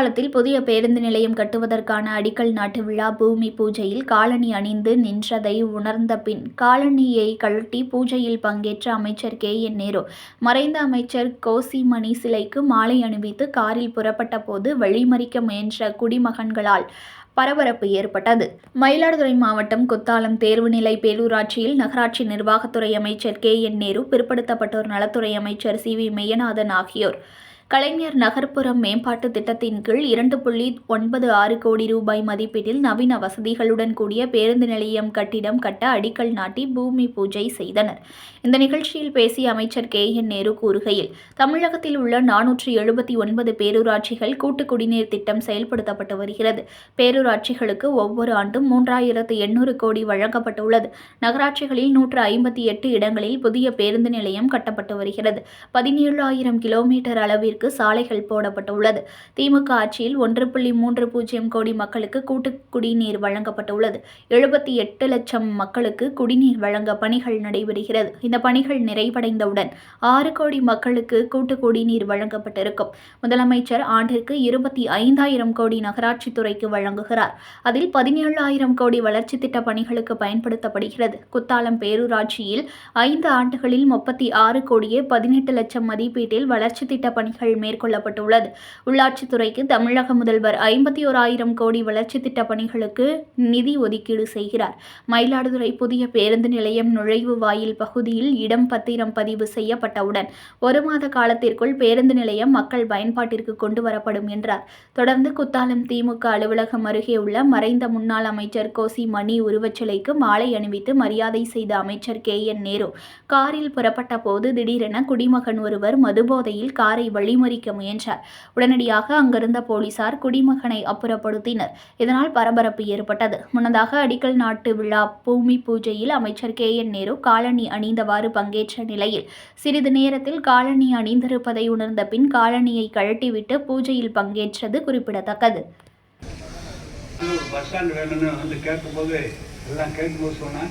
குத்தாலத்தில் புதிய பேருந்து நிலையம் கட்டுவதற்கான அடிக்கல் நாட்டு விழா பூமி பூஜையில் காலணி அணிந்து நின்றதை உணர்ந்த பின் காலணியை கழட்டி பூஜையில் பங்கேற்ற அமைச்சர் கே. என். நேரு. மறைந்த அமைச்சர் கோசிமணி சிலைக்கு மாலை அணிவித்து காரில் புறப்பட்ட போது வழிமறிக்க முயன்ற குடிமகன்களால் பரபரப்பு ஏற்பட்டது. மயிலாடுதுறை மாவட்டம் குத்தாலம் தேர்வுநிலை பேரூராட்சியில் நகராட்சி நிர்வாகத்துறை அமைச்சர் கே. என். நேரு பிற்படுத்தப்பட்டோர் நலத்துறை அமைச்சர் சி. வி. மெய்யநாதன் ஆகியோர் கலைஞர் நகர்ப்புறம் மேம்பாட்டு திட்டத்தின் கீழ் இரண்டு புள்ளி ஒன்பது ஆறு கோடி ரூபாய் மதிப்பீட்டில் நவீன வசதிகளுடன் கூடிய பேருந்து நிலையம் கட்டிடம் கட்ட அடிக்கல் நாட்டி பூமி பூஜை செய்தனர். இந்த நிகழ்ச்சியில் பேசிய அமைச்சர் கே. என். நேரு கூறுகையில் தமிழகத்தில் உள்ள நானூற்றி எழுபத்தி ஒன்பது பேரூராட்சிகள் கூட்டு குடிநீர் திட்டம் செயல்படுத்தப்பட்டு வருகிறது. பேரூராட்சிகளுக்கு ஒவ்வொரு ஆண்டும் மூன்றாயிரத்து எண்ணூறு கோடி வழங்கப்பட்டுள்ளது. நகராட்சிகளில் நூற்று ஐம்பத்தி எட்டு இடங்களில் புதிய பேருந்து நிலையம் கட்டப்பட்டு வருகிறது. பதினேழாயிரம் கிலோமீட்டர் அளவிற்கு மக்களுக்கு சாலைகள் போடப்பட்டுள்ளது. திமுக ஆட்சியில் ஒன்று புள்ளி மூன்று பூஜ்ஜியம் கோடி மக்களுக்கு கூட்டு குடிநீர் வழங்கப்பட்டுள்ளது. எழுபத்தி எட்டு லட்சம் மக்களுக்கு குடிநீர் வழங்க பணிகள் நடைபெறுகிறது. இந்த பணிகள் நிறைவடைந்தவுடன் ஆறு கோடி மக்களுக்கு கூட்டு குடிநீர் வழங்கப்பட்டிருக்கும். முதலமைச்சர் ஆண்டிற்கு இருபத்தி ஐந்தாயிரம் கோடி நகராட்சித்துறைக்கு வழங்குகிறார். அதில் பதினேழாயிரம் கோடி வளர்ச்சி திட்ட பணிகளுக்கு பயன்படுத்தப்படுகிறது. குத்தாலம் பேரூராட்சியில் ஐந்து ஆண்டுகளில் முப்பத்தி ஆறு கோடியே பதினெட்டு லட்சம் மதிப்பீட்டில் வளர்ச்சி திட்ட பணிகள் மேற்கொள்ளப்பட்டுள்ளது. உள்ளாட்சித்துறைக்கு தமிழக முதல்வர் ஐம்பத்தி ஓராயிரம் கோடி வளர்ச்சி திட்ட பணிகளுக்கு நிதி ஒதுக்கீடு செய்கிறார். மயிலாடுதுறை புதிய பேருந்து நிலையம் நுழைவு வாயில் பகுதியில் இடம் பத்திரம் பதிவு செய்யப்பட்டவுடன் ஒரு மாத காலத்திற்குள் பேருந்து நிலையம் மக்கள் பயன்பாட்டிற்கு கொண்டு வரப்படும் என்றார். தொடர்ந்து குத்தாலம் திமுக அலுவலகம் அருகே உள்ள மறைந்த முன்னாள் அமைச்சர் கோசி மணி உருவச்சிலைக்கு மாலை அணிவித்து மரியாதை செய்த அமைச்சர் கே என் நேரு. காரில் புறப்பட்ட போது திடீரென குடிமகன் ஒருவர் மதுபோதையில் காரை வழி வழிமறிக்க முயன்றார். உடனடியாக அங்கிருந்த போலீசார் குடிமகனை அப்புறப்படுத்தினர். இதனால் பரபரப்பு ஏற்பட்டது. முன்னதாக அடிக்கல் நாட்டு விழா பூமி பூஜையில் அமைச்சர் கே. என். நேரு காலணி அணிந்தவாறு பங்கேற்ற நிலையில் சிறிது நேரத்தில் காலணி அணிந்திருப்பதை உணர்ந்த பின் காலணியை கழட்டிவிட்டு பூஜையில் பங்கேற்றது குறிப்பிடத்தக்கது. பஸ் வேணும்னு வந்து கேட்கும்போது எல்லாம் கேட்கும்போது சொன்னேன்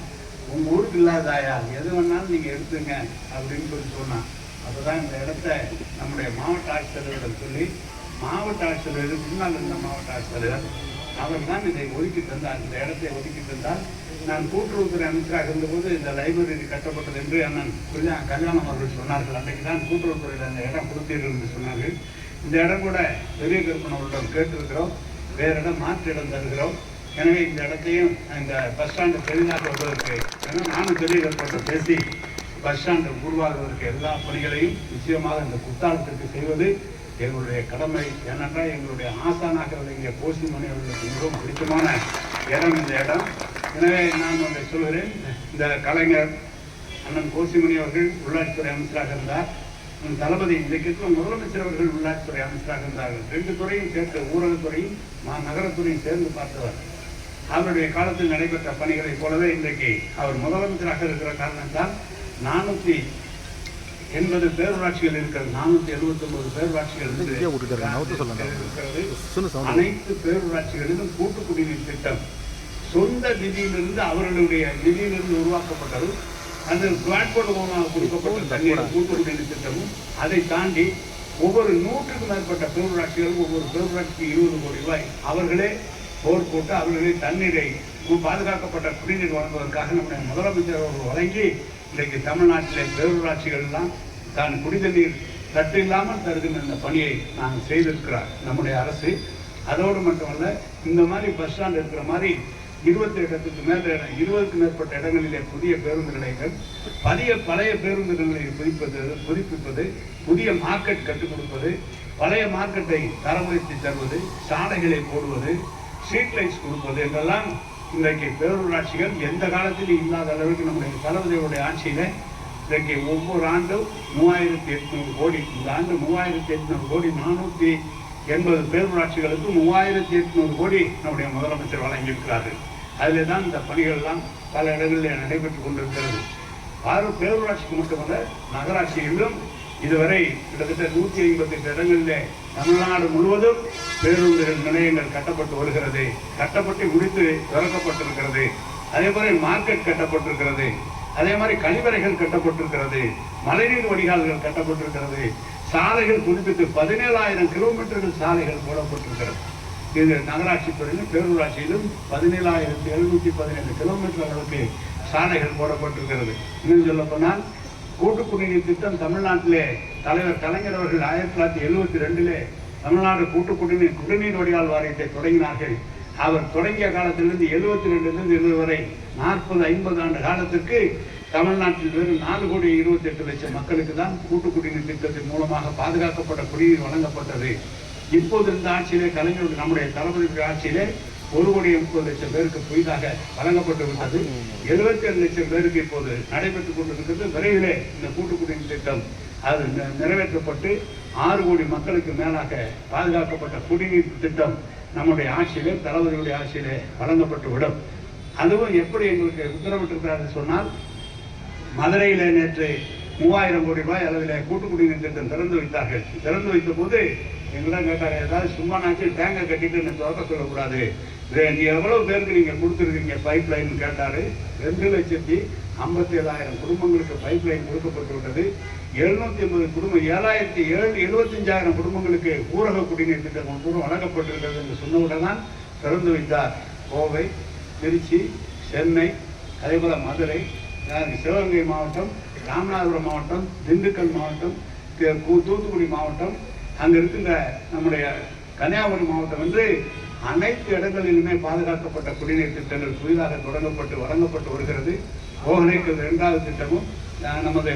உங்கள் ஊருக்கு இல்லாதாயா? எது வேணாலும் நீங்கள் எடுத்துங்க அப்படின்னு சொல்லி சொன்னான். அப்போ தான் இந்த இடத்த நம்முடைய மாவட்ட ஆட்சித்தலைவரிடம் சொல்லி மாவட்ட ஆட்சித்தலைவர் முன்னால் இருந்த மாவட்ட ஆட்சித்தலைவர் அவர் தான் இதை ஒதுக்கி தந்தார். இந்த இடத்தை ஒதுக்கி தந்தார். நான் கூட்டுறவுத்துறை அமைச்சராக இருந்தபோது இந்த லைப்ரரி கட்டப்பட்டது என்று அண்ணன் கல்யாண கல்யாணம் அவர்கள் சொன்னார்கள். அன்றைக்கு தான் கூட்டுறவுத்துறையில் அந்த இடம் கொடுத்தீர்கள் என்று சொன்னார்கள். இந்த இடம் கூட பெரிய கருப்பனவர்களிடம் கேட்டிருக்கிறோம். வேறு இடம் மாற்று இடம் தருகிறோம். எனவே இந்த இடத்தையும் இந்த பஸ் ஸ்டாண்டு பெரிதாக்குவதற்கு ஏன்னா நானும் பெரிய கருப்பட்ட பேசி பஸ் ஸ்டாண்டு உருவாகுவதற்கு எல்லா பணிகளையும் நிச்சயமாக இந்த குத்தாலத்திற்கு செய்வது எங்களுடைய கடமை. ஏனென்றால் எங்களுடைய ஆசானாக இங்கே கோசிமணி அவர்களுக்கு மிகவும் பிடித்தமான இடம் இந்த இடம். எனவே நான் ஒன்றை சொல்கிறேன். இந்த கலைஞர் அண்ணன் கோசிமணி அவர்கள் உள்ளாட்சித்துறை அமைச்சராக இருந்தார். தளபதி இன்றைக்கு முதலமைச்சர் அவர்கள் உள்ளாட்சித்துறை அமைச்சராக இருந்தார்கள் ரெண்டு துறையும் சேர்த்த ஊரகத்துறையும் மா- நகரத்துறையும் சேர்ந்து பார்த்தவர். அவருடைய காலத்தில் நடைபெற்ற பணிகளைப் போலவே இன்றைக்கு அவர் முதலமைச்சராக இருக்கிற காரணத்தால் நானூற்றி எண்பது பேரூராட்சிகள் இருக்கிறது நானூற்றி எழுபத்தி ஒன்பது பேரூராட்சிகள். இருக்கிறது. அனைத்து பேரூராட்சிகளிலும் கூட்டு குடிநீர் திட்டம் சொந்த நிதியிலிருந்து அவர்களுடைய நிதியிலிருந்து உருவாக்கப்பட்டது அந்த பிளாட்போர்ட் மூலமாக கொடுக்கப்பட்ட தண்ணீர் கூட்டு குடிநீர் திட்டமும் அதை தாண்டி ஒவ்வொரு நூற்றுக்கும் மேற்பட்ட பேரூராட்சிகளும் ஒவ்வொரு பேரூராட்சிக்கு இருபது கோடி ரூபாய் அவர்களே போர் போட்டு அவர்களே தண்ணீரை பாதுகாக்கப்பட்ட குடிநீர் வழங்குவதற்காக நம்முடைய முதலமைச்சர் அவர்கள் வழங்கி இன்றைக்கு தமிழ்நாட்டிலே பேரூராட்சிகள் எல்லாம் தான் குடிதண்ணீர் தட்டு இல்லாமல் தருகின்ற இந்த பணியை நாங்கள் செய்திருக்கிறார். நம்முடைய அரசு அதோடு மட்டுமல்ல இந்த மாதிரி பஸ் ஸ்டாண்ட் இருக்கிற மாதிரி இருபத்தி இடத்துக்கு மேல இருபதுக்கு மேற்பட்ட இடங்களிலே புதிய பேருந்து நிலையங்கள் பழைய பழைய பேருந்து நிலையங்களை புதுப்பிப்பது புதுப்பிப்பது புதிய மார்க்கெட் கற்றுக் கொடுப்பது பழைய மார்க்கெட்டை தரமுயர்த்தி தருவது சாலைகளை போடுவது ஸ்ட்ரீட் லைட்ஸ் கொடுப்பது என்றெல்லாம் இன்றைக்கு பேரூராட்சிகள் எந்த காலத்திலும் இல்லாத அளவுக்கு நம்முடைய தளபதியுடைய ஆட்சியில் இன்றைக்கு ஒவ்வொரு ஆண்டும் மூவாயிரத்தி எட்நூறு கோடி இந்த ஆண்டு மூவாயிரத்தி எட்நூறு கோடி நானூற்றி எண்பது பேரூராட்சிகளுக்கு மூவாயிரத்தி எட்நூறு கோடி நம்முடைய முதலமைச்சர் வழங்கியிருக்கிறார்கள். அதில் தான் இந்த பணிகள்லாம் பல இடங்களில் நடைபெற்றுக் கொண்டிருக்கிறது. ஆறு பேரூராட்சிக்கு மட்டுமல்ல நகராட்சிகளிலும் இதுவரை கிட்டத்தட்ட நூற்றி ஐம்பத்தி எட்டு தமிழ்நாடு முழுவதும் பேருந்துகள் நிலையங்கள் கட்டப்பட்டு வருகிறது. கட்டப்பட்டு முடித்து திறக்கப்பட்டிருக்கிறது. அதே மாதிரி மார்க்கெட் கட்டப்பட்டிருக்கிறது. அதே மாதிரி கழிவறைகள் கட்டப்பட்டிருக்கிறது. மழைநீர் வடிகால்கள் கட்டப்பட்டிருக்கிறது. சாலைகள் குறிப்பிட்டு பதினேழாயிரம் கிலோமீட்டர்கள் சாலைகள் போடப்பட்டிருக்கிறது. இது நகராட்சி துறையிலும் பேரூராட்சியிலும் பதினேழாயிரத்தி எழுநூற்றி பதினேழு கிலோமீட்டர் அளவுக்கு சாலைகள் போடப்பட்டிருக்கிறது. இன்னும் சொல்ல போனால் கூட்டு குடிநீர் திட்டம் தமிழ்நாட்டிலே தலைவர் கலைஞர் அவர்கள் ஆயிரத்தி தொள்ளாயிரத்தி எழுபத்தி ரெண்டிலே தமிழ்நாடு கூட்டு குடிநீர் குடிநீர் வடிகால் வாரியத்தை தொடங்கினார்கள். அவர் தொடங்கிய காலத்திலிருந்து எழுபத்தி ரெண்டுலேருந்து இருபது வரை நாற்பது ஐம்பது ஆண்டு காலத்திற்கு தமிழ்நாட்டில் வெறும் நாலு கோடி இருபத்தி எட்டு லட்சம் மக்களுக்கு தான் கூட்டு குடிநீர் திட்டத்தின் மூலமாக பாதுகாக்கப்பட்ட குடிநீர் வழங்கப்பட்டது. இப்போது இருந்த ஆட்சியிலே கலைஞர் நம்முடைய தளபதி ஆட்சியிலே ஒரு கோடி முப்பது லட்சம் பேருக்கு புதிதாக வழங்கப்பட்டு விட்டது. எழுபத்தி ஏழு லட்சம் பேருக்கு இப்போது நடைபெற்றுக் கொண்டிருக்கிறது. விரைவிலே இந்த கூட்டு குடிநீர் திட்டம் அது நிறைவேற்றப்பட்டு ஆறு கோடி மக்களுக்கு மேலாக பாதுகாக்கப்பட்ட குடிநீர் திட்டம் நம்முடைய ஆட்சியிலே தளபதியுடைய ஆட்சியிலே வழங்கப்பட்டு விடும். அதுவும் எப்படி எங்களுக்கு உத்தரவிட்டிருக்கிறார்கள் சொன்னால் மதுரையிலே நேற்று மூவாயிரம் கோடி ரூபாய் அளவில் கூட்டு குடிநீர் திட்டம் திறந்து வைத்தார்கள். திறந்து வைத்த போது எங்களிடம் கேட்டாங்க ஏதாவது சும்மா நாச்சு டேங்கர் கட்டிட்டு என்ன திறக்க சொல்லக்கூடாது. எவ்வளவு பேருக்கு நீங்க கொடுத்துருக்கீங்க பைப் லைன் கேட்டாரு? ரெண்டு லட்சத்தி ஐம்பத்தி ஏழாயிரம் குடும்பங்களுக்கு பைப் லைன் கொடுக்கப்பட்டுள்ளது எழுநூத்தி ஐம்பது குடும்பம் ஏழாயிரத்தி ஏழு எழுபத்தஞ்சாயிரம் குடும்பங்களுக்கு ஊரக குடிநீர் திட்டம் கூட வழங்கப்பட்டிருக்கிறது என்று சொன்னவுடன் தான் திறந்து வைத்தார். கோவை திருச்சி சென்னை அதேபோல மதுரை சிவகங்கை மாவட்டம் ராமநாதபுரம் மாவட்டம் திண்டுக்கல் மாவட்டம் தூத்துக்குடி மாவட்டம். அங்கே இருக்கின்ற நம்முடைய கன்னியாகுமரி மாவட்டம் வந்து அனைத்து இடங்களிலுமே பாதுகாக்கப்பட்ட குடிநீர் திட்டங்கள் புதிதாக தொடங்கப்பட்டு வழங்கப்பட்டு வருகிறது. ஓகனைக்கு இரண்டாவது திட்டமும் நமது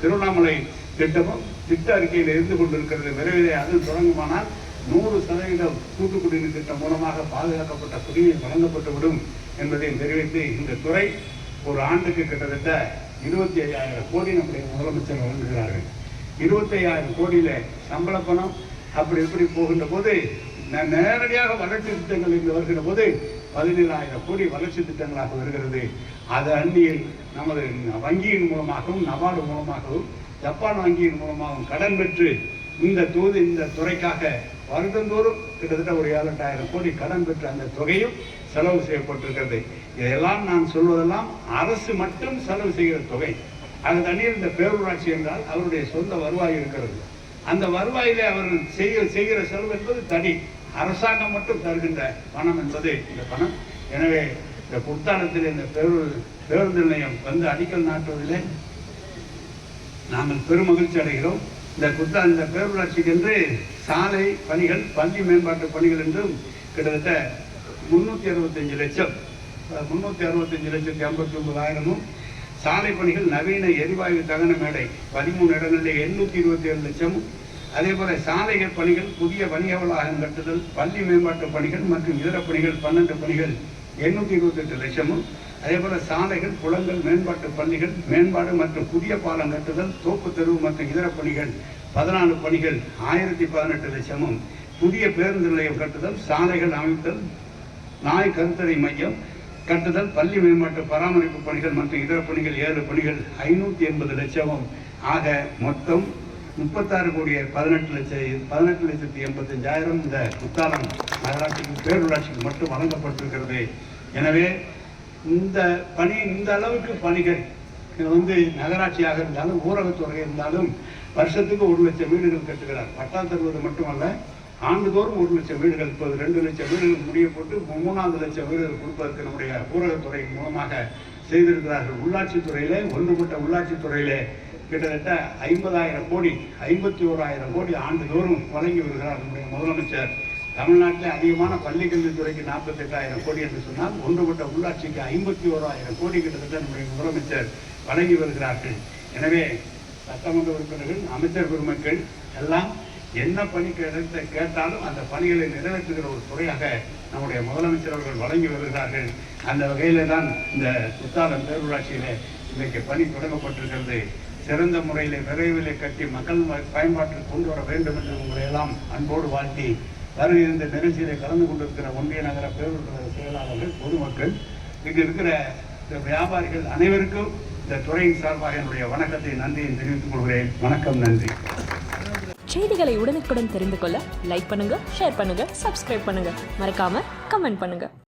திருவண்ணாமலை திட்டமும் திட்ட அறிக்கையில் இருந்து கொண்டிருக்கிறது. விரைவிலே அது தொடங்குமானால் நூறு சதவீதம் கூட்டு குடிநீர் திட்டம் மூலமாக பாதுகாக்கப்பட்ட குடிநீர் வழங்கப்பட்டுவிடும் என்பதை தெரிவித்து இந்த துறை ஒரு ஆண்டுக்கு கிட்டத்தட்ட இருபத்தி ஐயாயிரம் கோடி நம்முடைய முதலமைச்சர் வழங்குகிறார்கள். இருபத்தி ஐயாயிரம் கோடியில் சம்பள பணம் அப்படி இப்படி போகின்ற போது நான் நேரடியாக வளர்ச்சி திட்டங்கள் இங்கு வருகிற போது பதினேழாயிரம் கோடி வளர்ச்சி திட்டங்களாக வருகிறது. அது அந்நியில் நமது வங்கியின் மூலமாகவும் நபார்டு மூலமாகவும் ஜப்பான் வங்கியின் மூலமாகவும் கடன் பெற்று இந்த தூது இந்த துறைக்காக வருடந்தோறும் கிட்டத்தட்ட ஒரு ஏழெட்டாயிரம் கோடி கடன் பெற்ற அந்த தொகையும் செலவு செய்யப்பட்டிருக்கிறது. இதெல்லாம் நான் சொல்வதெல்லாம் அரசு மட்டும் செலவு செய்கிற தொகை. அது தண்ணீர் இந்த பேரூராட்சி என்றால் அவருடைய சொந்த வருவாய் இருக்கிறது. அந்த வருவாயிலே அவர் செய்ய செய்கிற செலவு என்பது தனி. அரசாங்கம் மட்டும் தருகின்ற பணம் என்பது இந்த பணம். எனவே இந்த குத்தாலத்தில் இந்த பேரு பேருந்து நிலையம் வந்து அடிக்கல் நாட்டுவதிலே நாங்கள் பெருமகிழ்ச்சி அடைகிறோம். இந்த குத்தா இந்த பேரூராட்சிக்கு என்று சாலை பணிகள் பள்ளி மேம்பாட்டு பணிகள் என்றும் கிட்டத்தட்ட முன்னூற்றி அறுபத்தஞ்சு லட்சம் முன்னூற்றி அறுபத்தஞ்சு லட்சத்தி ஐம்பத்தி ஒன்பதாயிரமும் சாலை பணிகள் நவீன எரிவாயு தகன மேடை பதிமூணு இடங்களில் எண்ணூற்றி இருபத்தி ஏழு லட்சமும் அதே போல சாலைகள் பணிகள் புதிய வணிக வளாகம் கட்டுதல் பள்ளி மேம்பாட்டு பணிகள் மற்றும் இதர பணிகள் பன்னெண்டு பணிகள் எண்ணூற்றி இருபத்தெட்டு லட்சமும். அதே போல சாலைகள் குளங்கள் மேம்பாட்டு பள்ளிகள் மேம்பாடு மற்றும் புதிய பாலம் கட்டுதல் தோப்பு தெருவு மற்றும் இதர பணிகள் பதினாலு பணிகள் ஆயிரத்தி பதினெட்டு லட்சமும். புதிய பேருந்து நிலையம் கட்டுதல் சாலைகள் அமைத்தல் நாய் கருத்தடை மையம் கட்டுதல் பள்ளி மேம்பாட்டு பராமரிப்பு பணிகள் மற்றும் இதர பணிகள் ஏழு பணிகள் ஐநூற்றி எண்பது லட்சமும். ஆக மொத்தம் முப்பத்தாறு கோடியே பதினெட்டு லட்சம் பதினெட்டு லட்சத்தி எண்பத்தஞ்சாயிரம் இந்த குத்தாலம் நகராட்சிக்கு பேரூராட்சிக்கு மட்டும் வழங்கப்பட்டிருக்கிறது. எனவே இந்த பணி இந்த அளவுக்கு பணிகள் இது வந்து நகராட்சியாக இருந்தாலும் ஊரகத்துறை இருந்தாலும் வருஷத்துக்கு ஒரு லட்சம் வீடுகள் கட்டுகிறார். பட்டா தருவது மட்டுமல்ல ஆண்டுதோறும் ஒரு லட்சம் வீடுகள் இப்போது ரெண்டு லட்சம் வீடுகள் முடிய போட்டு மூணாவது லட்சம் வீடுகள் கொடுப்பதற்கு நம்முடைய ஊரகத்துறை மூலமாக செய்திருக்கிறார்கள். உள்ளாட்சித்துறையிலே ஒன்றுபட்ட உள்ளாட்சித்துறையிலே கிட்டத்தட்ட ஐம்பதாயிரம் கோடி ஐம்பத்தி ஓராயிரம் கோடி ஆண்டுதோறும் வழங்கி வருகிறார் நம்முடைய முதலமைச்சர். தமிழ்நாட்டில் அதிகமான பள்ளி கல்வித்துறைக்கு நாற்பத்தெட்டாயிரம் கோடி என்று சொன்னால் ஒன்றுபட்ட உள்ளாட்சிக்கு ஐம்பத்தி ஓராயிரம் கோடி கிட்டத்தட்ட நம்முடைய முதலமைச்சர் வழங்கி வருகிறார்கள். எனவே சட்டமன்ற உறுப்பினர்கள் அமைச்சர் பெருமக்கள் எல்லாம் என்ன பணி கிடைத்த கேட்டாலும் அந்த பணிகளை நிறைவேற்றுகிற ஒரு துறையாக நம்முடைய முதலமைச்சர் அவர்கள் வழங்கி வருகிறார்கள். அந்த வகையில தான் இந்த குத்தாலம் பேரூராட்சியில் இன்றைக்கு பணி தொடங்கப்பட்டிருக்கிறது. சிறந்த முறையில் விரைவில் கட்டி மக்கள் பயன்பாட்டில் கொண்டு வர வேண்டும் என்று உங்களை எல்லாம் அன்போடு வாழ்த்தி வருகை இந்த நிகழ்ச்சியில் கலந்து கொண்டிருக்கிற ஒன்றிய நகர பேரூர் செயலாளர்கள் பொதுமக்கள் இங்கு இருக்கிற இந்த வியாபாரிகள் அனைவருக்கும் இந்த துறையின் சார்பாக என்னுடைய வணக்கத்தை நன்றியை தெரிவித்துக் கொள்கிறேன். வணக்கம் நன்றி. செய்திகளை உடனுக்குடன் தெரிந்து கொள்ள லைக் பண்ணுங்க ஷேர் பண்ணுங்க சப்ஸ்கிரைப் பண்ணுங்க. மறக்காம கமெண்ட் பண்ணுங்க.